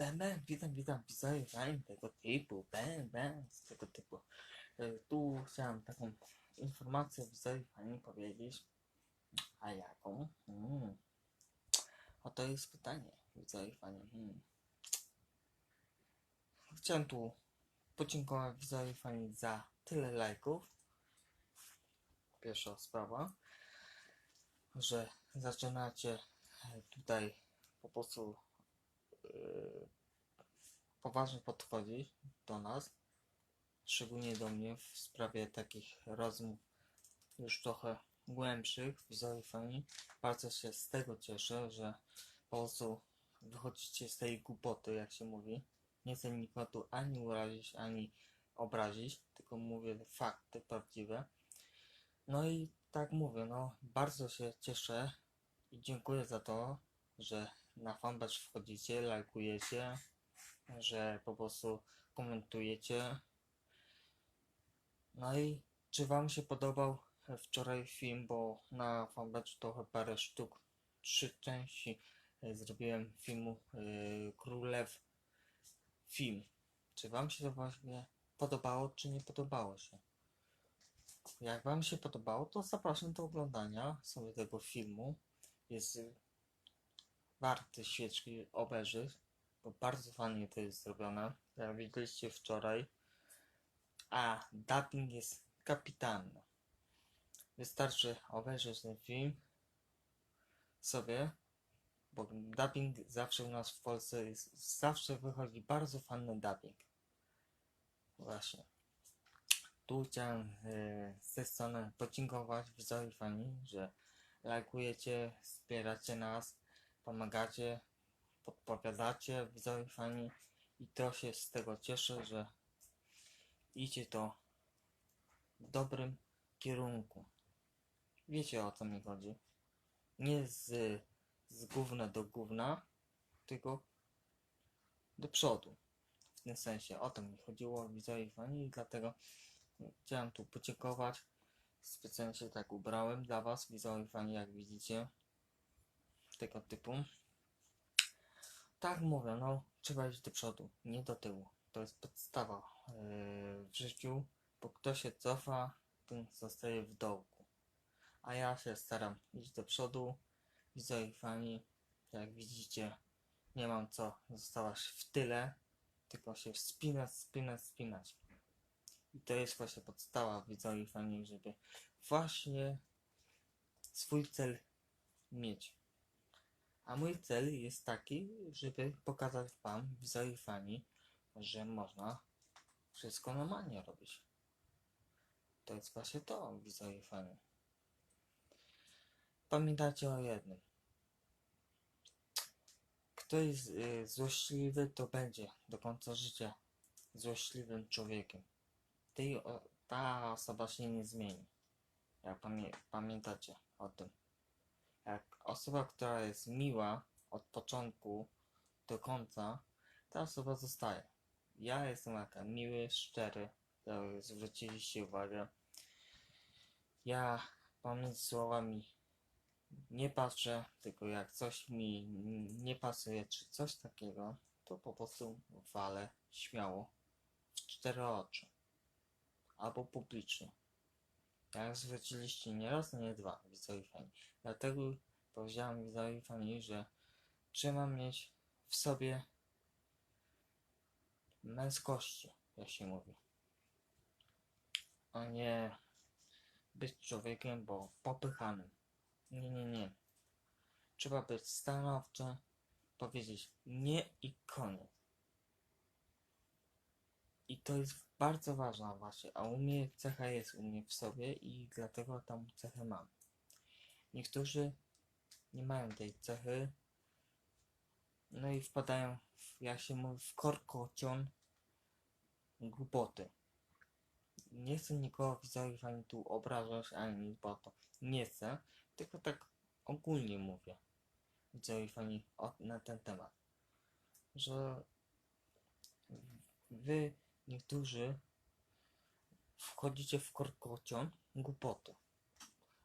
bam, bam, witam, witam, widzowie, fajnie tego typu, bam, bam, z tego typu. E, Tu chciałem taką informację widzowie fajnie powiedzieć. A jaką? Hmm. Oto jest pytanie, widzowie fajnie. Hmm. Chciałem tu podziękować widzowie fajnie za tyle lajków. Pierwsza sprawa, że zaczynacie tutaj po prostu poważnie podchodzić do nas, szczególnie do mnie w sprawie takich rozmów już trochę głębszych, widzowie fani. Bardzo się z tego cieszę, że po prostu wychodzicie z tej głupoty, jak się mówi. Nie chcę nikogo tu ani urazić, ani obrazić, tylko mówię fakty prawdziwe. No i tak mówię, no bardzo się cieszę i dziękuję za to, że na fanpage wchodzicie, lajkujecie, że po prostu komentujecie. No i czy wam się podobał wczoraj film, bo na fanpage trochę parę sztuk, trzy części e, zrobiłem filmu e, Królew film. Czy wam się to właśnie podobało, czy nie podobało się? Jak wam się podobało, to zapraszam do oglądania sobie tego filmu. Jest warty świeczki obejrzeć, bo bardzo fajnie to jest zrobione. Jak widzieliście wczoraj. A dubbing jest kapitalny. Wystarczy obejrzeć ten film sobie, bo dubbing zawsze u nas w Polsce jest, zawsze wychodzi bardzo fajny dubbing. Właśnie. Tu chciałem e, z tej strony podziękować widzowi fani, że lajkujecie, wspieracie nas, pomagacie, podpowiadacie widzowi fani i to się z tego cieszę, że idzie to w dobrym kierunku. Wiecie o co mi chodzi. Nie z, z gówna do gówna, tylko do przodu. W tym sensie o to mi chodziło widzowie fani i dlatego chciałem tu podziękować. Specjalnie się tak ubrałem dla was, widzowie fani, jak widzicie. Tego typu. Tak mówię, no trzeba iść do przodu, nie do tyłu. To jest podstawa yy, w życiu, bo kto się cofa, ten zostaje w dołku. A ja się staram iść do przodu. Widzowie fani, jak widzicie, nie mam co zostawać w tyle, tylko się wspinać, wspinać, wspinać. I to jest właśnie podstawa widzowie fani, żeby właśnie swój cel mieć. A mój cel jest taki, żeby pokazać wam, widzowie fani, że można wszystko normalnie robić. To jest właśnie to, widzowie fani. Pamiętajcie o jednym. Kto jest y, złośliwy, to będzie do końca życia złośliwym człowiekiem tej, o- ta osoba się nie zmieni. Jak pamię pamiętacie o tym. Jak osoba, która jest miła od początku do końca, ta osoba zostaje. Ja jestem taka miły, szczery, to zwróciliście uwagę. Ja pomiędzy słowami nie patrzę, tylko jak coś mi nie pasuje, czy coś takiego, to po prostu walę śmiało w cztery oczy albo publicznie. Jak zwróciliście nie raz, nie dwa widzowie fani. Dlatego powiedziałem widzowie fani, że trzeba mieć w sobie męskości, jak się mówi. A nie być człowiekiem, bo popychanym. Nie, nie, nie. Trzeba być stanowczy, powiedzieć nie i koniec. I to jest bardzo ważna właśnie, a u mnie cecha jest u mnie w sobie i dlatego tą cechę mam. Niektórzy nie mają tej cechy, no i wpadają, w, jak się mówi, w korkocion głupoty. Nie chcę nikogo widzowie ani tu obrażać, ani nic, bo to nie chcę, tylko tak ogólnie mówię widzowie fani na ten temat, że wy niektórzy wchodzicie w korkocion głupoty,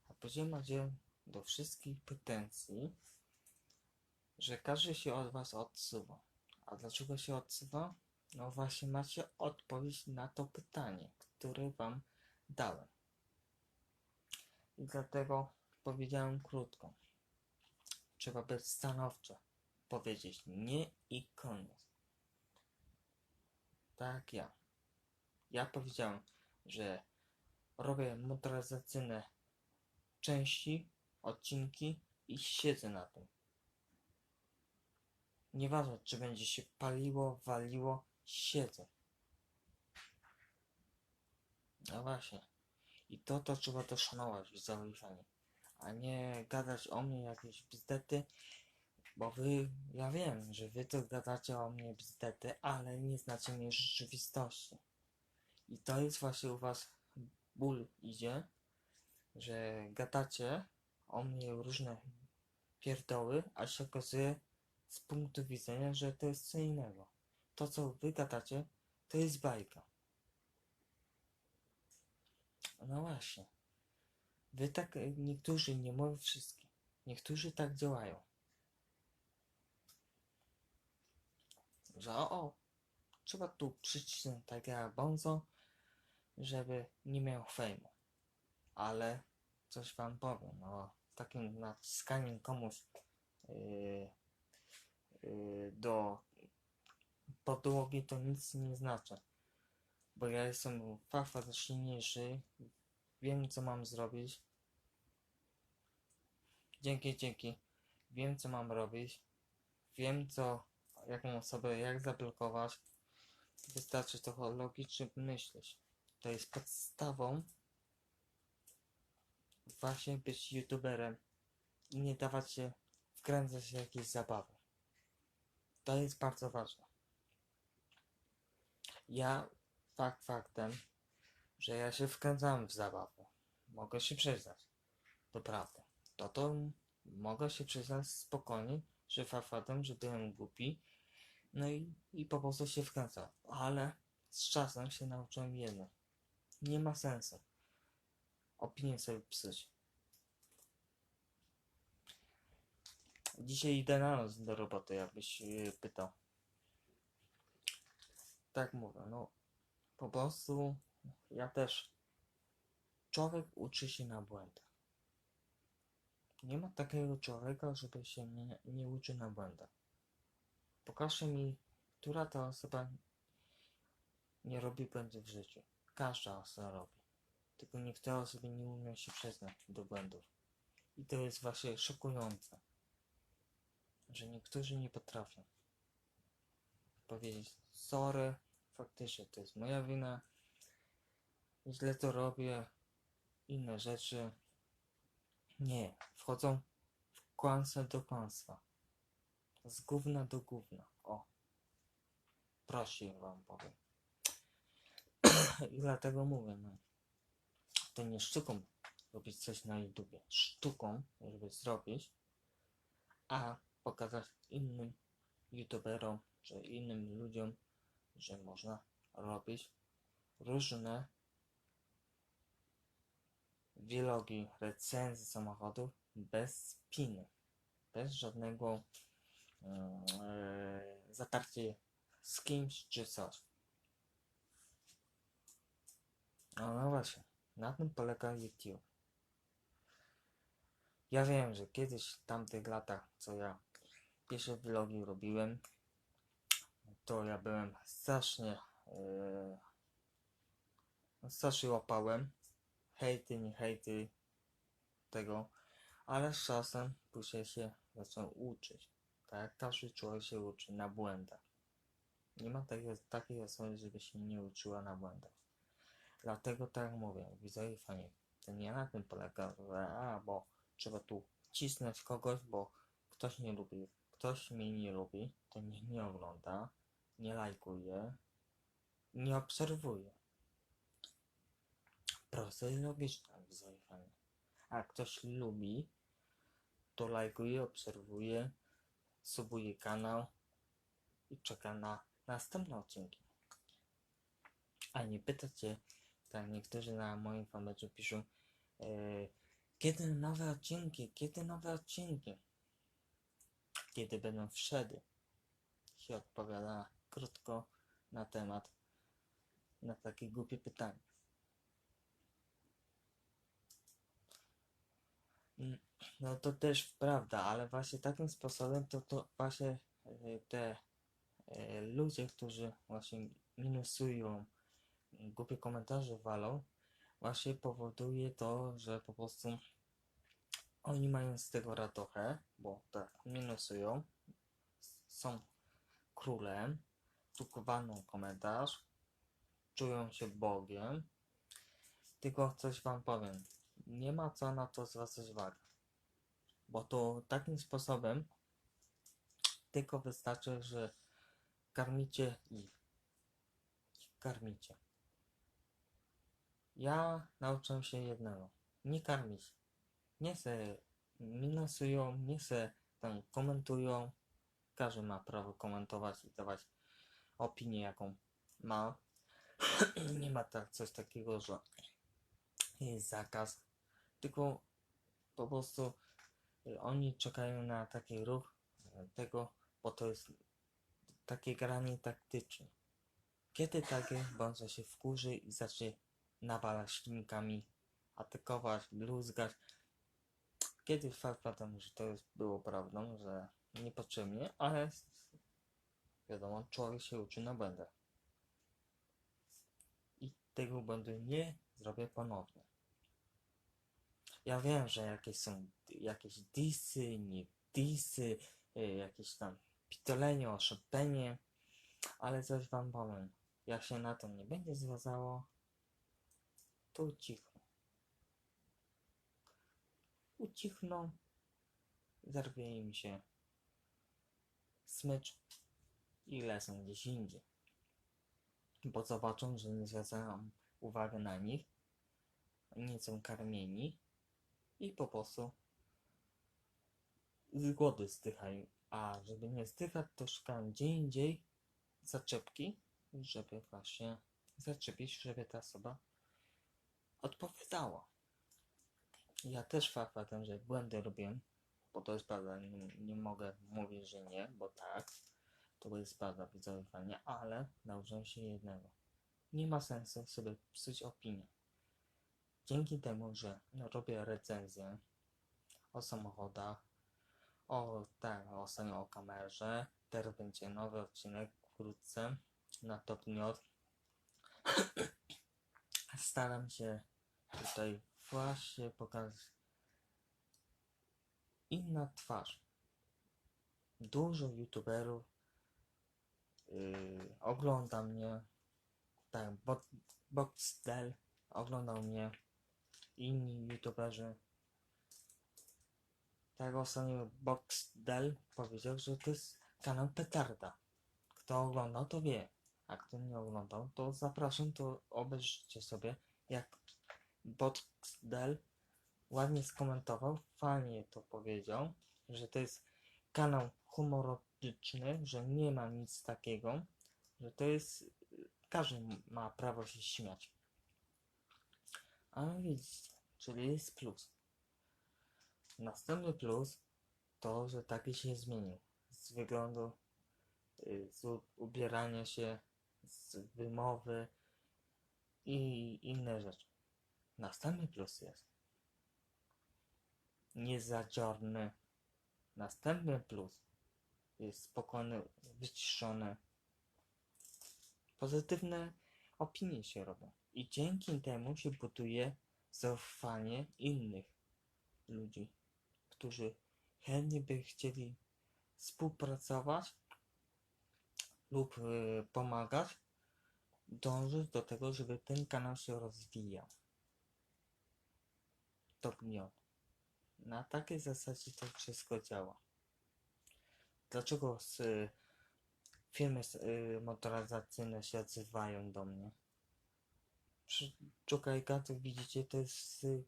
a później macie do wszystkich pretensji, że każdy się od was odsuwa, A dlaczego się odsuwa? No właśnie macie odpowiedź na to pytanie, które wam dałem. I dlatego powiedziałem krótko. Trzeba być stanowczo. Powiedzieć nie i koniec. Tak ja. Ja powiedziałem, że robię motoryzacyjne części, odcinki i siedzę na tym. Nieważne, czy będzie się paliło, waliło, siedzę. No właśnie. I to, to trzeba to szanować w zaufaniu. A nie gadać o mnie jakieś bzdety, bo wy, ja wiem, że wy to gadacie o mnie bzdety, ale nie znacie mnie rzeczywistości. I to jest właśnie u was ból idzie, że gadacie o mnie różne pierdoły, a się okazuje z punktu widzenia, że to jest co innego. To, co wy gadacie, to jest bajka. No właśnie. Wy tak, niektórzy, nie mówię wszystkie, niektórzy tak działają. Że o, o trzeba tu przycisnąć jak Bonzo, żeby nie miał fejmu. Ale coś wam powiem, no takim naciskaniem komuś yy, yy, do podłogi to nic nie znaczy. Bo ja jestem fafa silniejszy, wiem co mam zrobić. Dzięki, dzięki. Wiem co mam robić. Wiem co, jaką osobę, jak zablokować. Wystarczy trochę logicznie myśleć. To jest podstawą właśnie być youtuberem i nie dawać się wkręcać w jakieś zabawy. To jest bardzo ważne. Ja fakt faktem, że ja się wkręcałem w zabawę. Mogę się przyznać. To prawda. To to mogę się przyznać spokojnie, że fakt faktem, że byłem głupi. No i, i po prostu się wkręcałem. Ale z czasem się nauczyłem jedno. Nie ma sensu. Opinię sobie psuć. Dzisiaj idę na noc do roboty, jakbyś yy, pytał. Tak mówię, no po prostu ja też. Człowiek uczy się na błędach. Nie ma takiego człowieka, żeby się nie, nie uczy na błędach. Pokażcie mi, która ta osoba nie robi błędów w życiu. Każda osoba robi. Tylko niektóre osoby nie umieją się przyznać do błędów. I to jest właśnie szokujące, że niektórzy nie potrafią powiedzieć sorry, faktycznie to jest moja wina, źle to robię, inne rzeczy. Nie, wchodzą w kłamstwo do kłamstwa. Z gówna do gówna. O. Proszę wam powiem. I dlatego mówię, no. To nie sztuką robić coś na YouTubie. Sztuką, żeby zrobić, a pokazać innym YouTuberom, czy innym ludziom, że można robić różne vlogi, recenzje samochodów bez spiny, bez żadnego e, zatarcia z kimś czy coś. No, no właśnie, na tym polega YouTube. Ja wiem, że kiedyś w tamtych latach, co ja pierwsze vlogi robiłem, to ja byłem strasznie yy, strasznie łapałem hejty, nie hejty tego, ale z czasem później się zacząłem uczyć. Tak każdy człowiek się uczy na błędach. Nie ma takiej, takiej osoby, żeby się nie uczyła na błędach. Dlatego tak mówię, widzowie fani, to nie na tym polega, że a, bo trzeba tu cisnąć kogoś, bo ktoś nie lubi, ktoś mnie nie lubi, to mnie nie ogląda, nie lajkuje, nie obserwuje. Proste i logiczne, widzowie fani. A jak ktoś lubi, to lajkuje, obserwuje, subuje kanał i czeka na następne odcinki. A nie pytać się, tak niektórzy na moim fanpage'u piszą, e, kiedy nowe odcinki, kiedy nowe odcinki, kiedy będą wszedy. się odpowiada krótko na temat, na takie głupie pytanie. Mm, No to też prawda, ale właśnie takim sposobem to, to właśnie e, te e, ludzie, którzy właśnie minusują, głupie komentarze walą, właśnie powoduje to, że po prostu oni mają z tego radochę, bo tak minusują, są królem, tukowaną komentarz, czują się Bogiem. Tylko coś wam powiem, nie ma co na to zwracać uwagi, bo to takim sposobem tylko wystarczy, że karmicie ich. Karmicie. Ja nauczyłem się jednego. Nie karmić. Nie se minusują, nie se tam komentują. Każdy ma prawo komentować i dawać opinię, jaką ma. nie ma tak coś takiego, że jest zakaz. Tylko po prostu oni czekają na taki ruch y, tego, bo to jest takie granie taktyczne. Kiedy takie bądź się wkurzy i zacznie nawalać silnikami, atakować, bluzgać. Kiedy faktem, że to jest, było prawdą, że niepotrzebnie, ale wiadomo, człowiek się uczy na błędach. I tego błędu nie zrobię ponownie. Ja wiem, że jakieś są jakieś disy, nie disy, y, jakieś tam pitolenie, oszczędzenie, ale coś wam powiem. Jak się na to nie będzie zgadzało, to ucichną. Ucichną, zerwie im się smycz i lecą gdzieś indziej. Bo zobaczą, że nie zwracają uwagi na nich, nie są karmieni i po prostu z głodu zdychają. A żeby nie zdychać, to szukają gdzie indziej zaczepki, żeby właśnie zaczepić, żeby ta osoba odpowiadała. Ja też faktem, że błędy robiłem, bo to jest prawda, nie, nie mogę mówić, że nie, bo tak, to jest prawda, widzowanie, ale nauczyłem się jednego. Nie ma sensu sobie psuć opinię. Dzięki temu, że robię recenzję o samochodach, o tak, ostatnio o kamerze, teraz będzie nowy odcinek wkrótce na Top News. Staram się tutaj właśnie pokazać inna twarz. Dużo youtuberów yy, ogląda mnie, tak, Bo- Boxdel oglądał mnie, inni youtuberzy. Tak ostatnio Boxdel powiedział, że to jest kanał Petarda. Kto oglądał, to wie. A kto nie oglądał, to zapraszam, to obejrzyjcie sobie, jak Boxdel ładnie skomentował, fajnie to powiedział, że to jest kanał humorystyczny, że nie ma nic takiego, że to jest, każdy ma prawo się śmiać. Ale widzicie, czyli jest plus. Następny plus to, że taki się zmienił. Z wyglądu, y, z ubierania się, z wymowy i inne rzeczy. Następny plus jest niezadziorny. Następny plus jest spokojny, wyciszony. Pozytywne opinie się robią. I dzięki temu się buduje zaufanie innych ludzi, którzy chętnie by chcieli współpracować lub y, pomagać, dążyć do tego, żeby ten kanał się rozwijał. Stopniowo. Na takiej zasadzie to wszystko działa. Dlaczego z, y, firmy s- y, motoryzacyjne się odzywają do mnie? I gadżet widzicie, to jest y,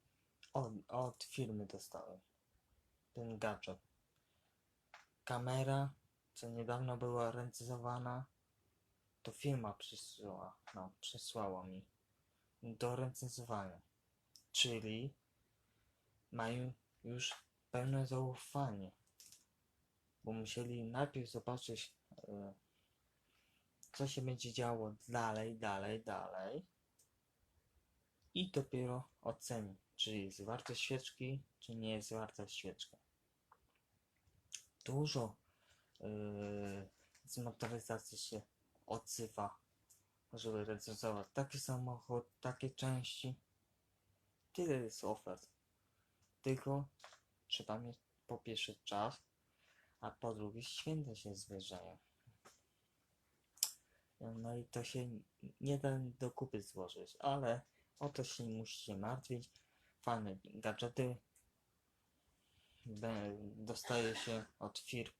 od, firmy dostałem. Ten gadżet. Kamera, co niedawno była recenzowana, to firma przysłała, no, przysłała mi do recenzowania. Czyli mają już pełne zaufanie, bo musieli najpierw zobaczyć e, co się będzie działo dalej, dalej, dalej. I dopiero oceni, czy jest warta świeczki, czy nie jest warta świeczka. Dużo yy, z motoryzacji się odzywa, żeby recenzować taki samochód, takie części. Tyle jest ofert. Tylko trzeba mieć po pierwsze czas, a po drugie święta się zbliżają. No i to się nie da do kupy złożyć, ale o to się nie musicie martwić. Fajne gadżety dostaje się od firm.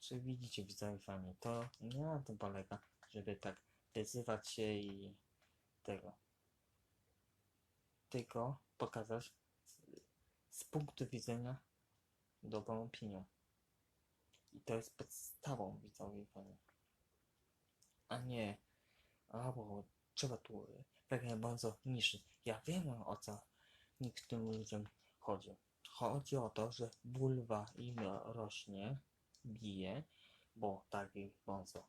Czy widzicie widzowie fajnie? To nie na tym polega, żeby tak wyzywać się i tego. Tylko pokazać z, punktu widzenia dobrą opinią. I to jest podstawą widzowie fajnie. A nie, a bo trzeba tu e, tak bardzo niszczyć. Ja wiem o co niektórym ludziom chodzi. Chodzi o to, że bulwa im rośnie, bije, bo taki bardzo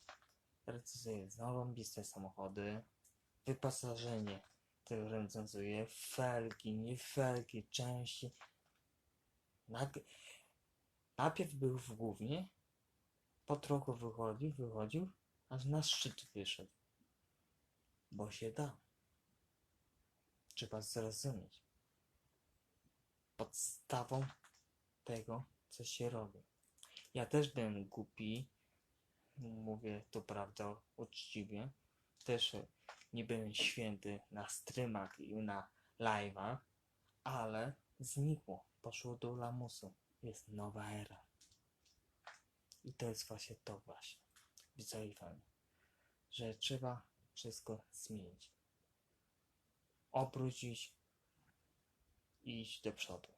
recenzuje zarąbiste samochody, wyposażenie to recenzuje, felgi, nie felgi, części. Nag... Najpierw był w głównie, po trochu wychodził, wychodził, aż na szczyt wyszedł. Bo się da. Trzeba zrozumieć. Podstawą tego, co się robi. Ja też byłem głupi, mówię to prawda uczciwie. Też nie byłem święty na streamach i na live'ach, ale znikło, poszło do lamusu. Jest nowa era. I to jest właśnie to właśnie. Widzowie fajnie. Że trzeba wszystko zmienić. Obrócić i iść do przodu.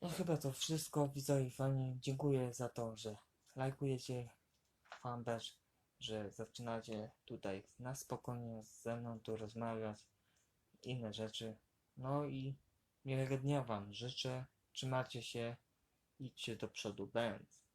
No chyba to wszystko, widzowie fani. Dziękuję za to, że lajkujecie fanpage, że zaczynacie tutaj na spokojnie ze mną tu rozmawiać, inne rzeczy. No i miłego dnia wam życzę. Trzymajcie się, idźcie do przodu, będz.